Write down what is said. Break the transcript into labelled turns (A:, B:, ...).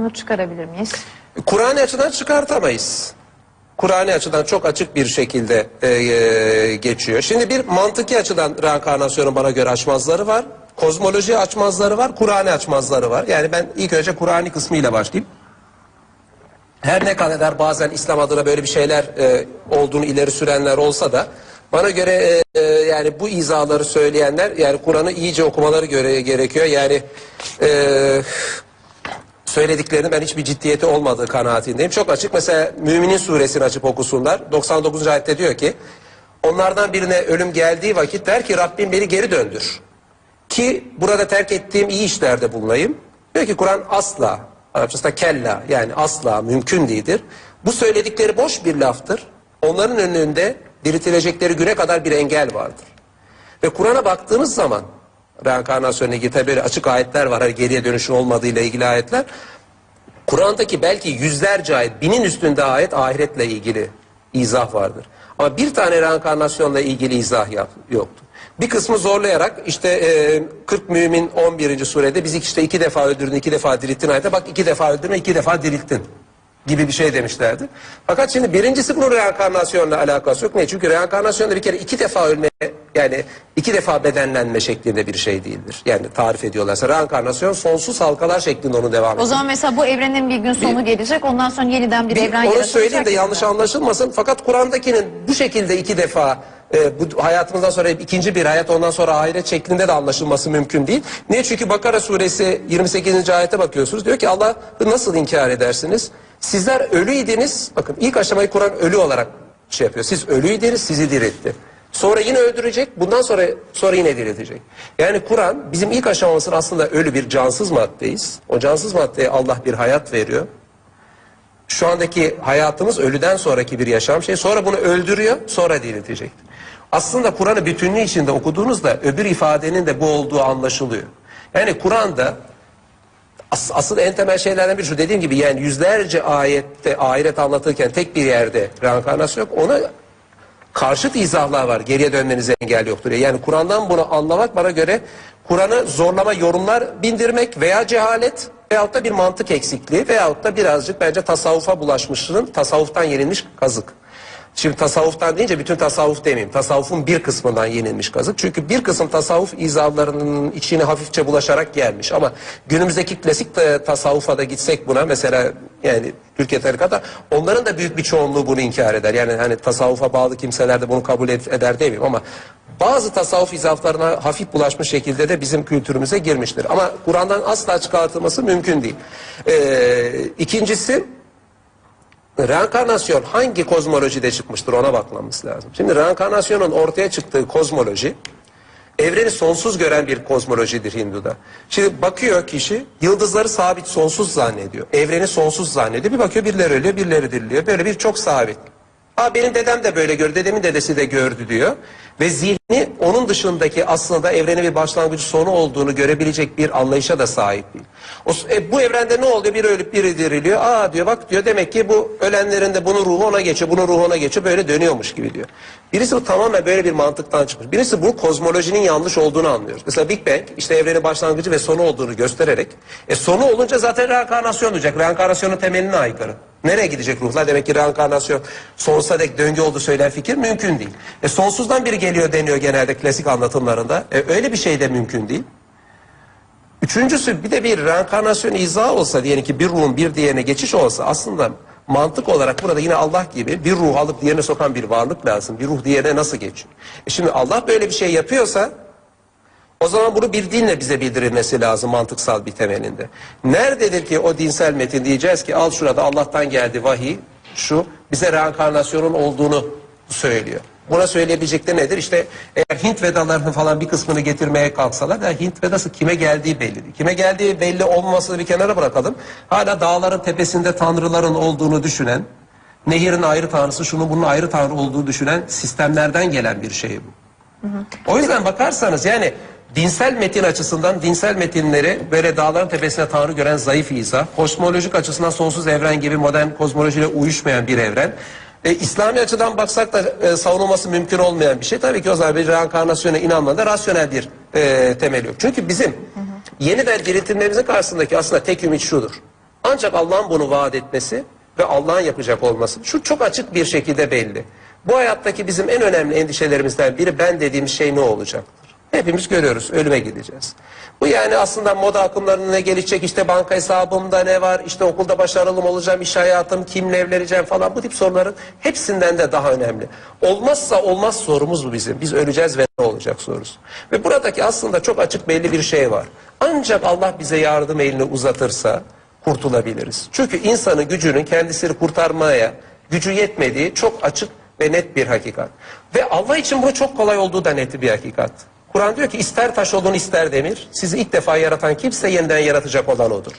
A: Bunu çıkarabilir miyiz?
B: Kur'an'ı açıdan çıkartamayız. Kur'an'ı açıdan çok açık bir şekilde e, e, geçiyor. Şimdi bir mantıki açıdan reenkarnasyonun bana göre açmazları var. Kozmoloji açmazları var, Kur'an'ı açmazları var. Yani ben ilk önce Kur'an'ı kısmıyla başlayayım. Her ne kadar bazen İslam adına böyle bir şeyler e, olduğunu ileri sürenler olsa da bana göre e, e, yani bu izaları söyleyenler yani Kur'an'ı iyice okumaları göre gerekiyor. Yani e, söylediklerinin ben hiçbir ciddiyeti olmadığı kanaatindeyim. Çok açık mesela Müminin suresini açıp okusunlar. 99. ayette diyor ki onlardan birine ölüm geldiği vakit der ki Rabbim beni geri döndür. Ki burada terk ettiğim iyi işlerde bulunayım. Diyor ki Kur'an asla, Arapçasında kella yani asla mümkün değildir. Bu söyledikleri boş bir laftır. Onların önünde diriltilecekleri güne kadar bir engel vardır. Ve Kur'an'a baktığımız zaman reenkarnasyonla ilgili tabi açık ayetler var. Hani geriye dönüşün olmadığıyla ilgili ayetler. Kur'an'daki belki yüzlerce ayet, binin üstünde ayet ahiretle ilgili izah vardır. Ama bir tane reenkarnasyonla ilgili izah yoktu. Bir kısmı zorlayarak işte e, 40 mümin 11. surede bizi işte iki defa öldürdün, iki defa dirilttin ayette. Bak iki defa öldürme, iki defa dirilttin gibi bir şey demişlerdi. Fakat şimdi birincisi bunun reenkarnasyonla alakası yok. Ne? Çünkü reenkarnasyonda bir kere iki defa ölme yani iki defa bedenlenme şeklinde bir şey değildir. Yani tarif ediyorlarsa reenkarnasyon sonsuz halkalar şeklinde onu devam
A: O
B: ediyor.
A: zaman mesela bu evrenin bir gün sonu gelecek. Ondan sonra yeniden bir,
B: Bir,
A: evren
B: onu
A: yaratılacak.
B: söyleyeyim de yanlış anlaşılmasın. Fakat Kur'an'dakinin bu şekilde iki defa e, bu hayatımızdan sonra ikinci bir hayat ondan sonra ahiret şeklinde de anlaşılması mümkün değil. Niye? Çünkü Bakara suresi 28. ayete bakıyorsunuz. Diyor ki Allah'ı nasıl inkar edersiniz? Sizler ölüydiniz. Bakın ilk aşamayı Kur'an ölü olarak şey yapıyor. Siz ölüydiniz sizi diriltti. Sonra yine öldürecek. Bundan sonra sonra yine diriltecek. Yani Kur'an bizim ilk aşamasını aslında ölü bir cansız maddeyiz. O cansız maddeye Allah bir hayat veriyor şu andaki hayatımız ölüden sonraki bir yaşam şey. Sonra bunu öldürüyor, sonra diriltecektir. Aslında Kur'an'ı bütünlüğü içinde okuduğunuzda öbür ifadenin de bu olduğu anlaşılıyor. Yani Kur'an'da as- asıl en temel şeylerden biri şu dediğim gibi yani yüzlerce ayette ahiret anlatırken tek bir yerde reenkarnasyon yok. Ona karşıt izahlar var. Geriye dönmenize engel yoktur. Yani Kur'an'dan bunu anlamak bana göre Kur'an'ı zorlama yorumlar bindirmek veya cehalet veyahut da bir mantık eksikliği veyahut da birazcık bence tasavvufa bulaşmışlığın tasavvuftan yenilmiş kazık. Şimdi tasavvuftan deyince bütün tasavvuf demeyeyim. Tasavvufun bir kısmından yenilmiş kazık. Çünkü bir kısım tasavvuf izahlarının içine hafifçe bulaşarak gelmiş. Ama günümüzdeki klasik tasavvufa da gitsek buna mesela yani Türkiye tarikata onların da büyük bir çoğunluğu bunu inkar eder. Yani hani tasavvufa bağlı kimseler de bunu kabul ed- eder demeyeyim ama bazı tasavvuf izaflarına hafif bulaşmış şekilde de bizim kültürümüze girmiştir. Ama Kur'an'dan asla çıkartılması mümkün değil. Ee, ikincisi Reenkarnasyon hangi kozmolojide çıkmıştır ona bakmamız lazım. Şimdi reenkarnasyonun ortaya çıktığı kozmoloji evreni sonsuz gören bir kozmolojidir Hindu'da. Şimdi bakıyor kişi yıldızları sabit sonsuz zannediyor. Evreni sonsuz zannediyor. Bir bakıyor birileri ölüyor birileri diriliyor. Böyle bir çok sabit. Aa benim dedem de böyle gördü, dedemin dedesi de gördü diyor. Ve zihni onun dışındaki aslında evrenin bir başlangıcı sonu olduğunu görebilecek bir anlayışa da sahip değil. O, e, bu evrende ne oluyor? Biri ölüp biri diriliyor. Aa diyor bak diyor demek ki bu ölenlerin de bunun ruhu ona geçiyor, bunun ruhu ona geçiyor. Böyle dönüyormuş gibi diyor. Birisi bu tamamen böyle bir mantıktan çıkmış. Birisi bu kozmolojinin yanlış olduğunu anlıyoruz. Mesela Big Bang işte evrenin başlangıcı ve sonu olduğunu göstererek e, sonu olunca zaten reenkarnasyon olacak. Reenkarnasyonun temeline aykırı. Nereye gidecek ruhlar? Demek ki reenkarnasyon sonsuza dek döngü olduğu söylen fikir mümkün değil. E, sonsuzdan biri geliyor deniyor genelde klasik anlatımlarında. E, öyle bir şey de mümkün değil. Üçüncüsü bir de bir reenkarnasyon izahı olsa diyelim ki bir ruhun bir diğerine geçiş olsa aslında mantık olarak burada yine Allah gibi bir ruh alıp diğerine sokan bir varlık lazım. Bir ruh diğerine nasıl geçiyor? E şimdi Allah böyle bir şey yapıyorsa o zaman bunu bir dinle bize bildirilmesi lazım mantıksal bir temelinde. Nerededir ki o dinsel metin diyeceğiz ki al şurada Allah'tan geldi vahiy şu bize reenkarnasyonun olduğunu söylüyor. Buna söyleyebilecekleri nedir? İşte eğer Hint Vedalarının falan bir kısmını getirmeye kalksalar da Hint Vedası kime geldiği belli. Kime geldiği belli olmamasını bir kenara bırakalım. Hala dağların tepesinde tanrıların olduğunu düşünen, nehirin ayrı tanrısı, şunun bunun ayrı tanrı olduğunu düşünen sistemlerden gelen bir şey bu. O yüzden bakarsanız yani dinsel metin açısından dinsel metinleri böyle dağların tepesine tanrı gören zayıf izah, kosmolojik açısından sonsuz evren gibi modern kozmolojiyle uyuşmayan bir evren. E, İslami açıdan baksak da e, savunulması mümkün olmayan bir şey. Tabii ki o zaman bir reenkarnasyona inanmada rasyonel bir e, temel yok. Çünkü bizim yeniden diriltilmemizin karşısındaki aslında tek ümit şudur. Ancak Allah'ın bunu vaat etmesi ve Allah'ın yapacak olması şu çok açık bir şekilde belli. Bu hayattaki bizim en önemli endişelerimizden biri ben dediğimiz şey ne olacaktır? Hepimiz görüyoruz ölüme gideceğiz. Bu yani aslında moda akımlarına ne gelecek işte banka hesabımda ne var işte okulda başarılı mı olacağım iş hayatım kimle evleneceğim falan bu tip soruların hepsinden de daha önemli. Olmazsa olmaz sorumuz bu bizim. Biz öleceğiz ve ne olacak sorusu. Ve buradaki aslında çok açık belli bir şey var. Ancak Allah bize yardım elini uzatırsa kurtulabiliriz. Çünkü insanın gücünün kendisini kurtarmaya gücü yetmediği çok açık ve net bir hakikat. Ve Allah için bu çok kolay olduğu da net bir hakikat. Kur'an diyor ki ister taş olun ister demir sizi ilk defa yaratan kimse yeniden yaratacak olan odur.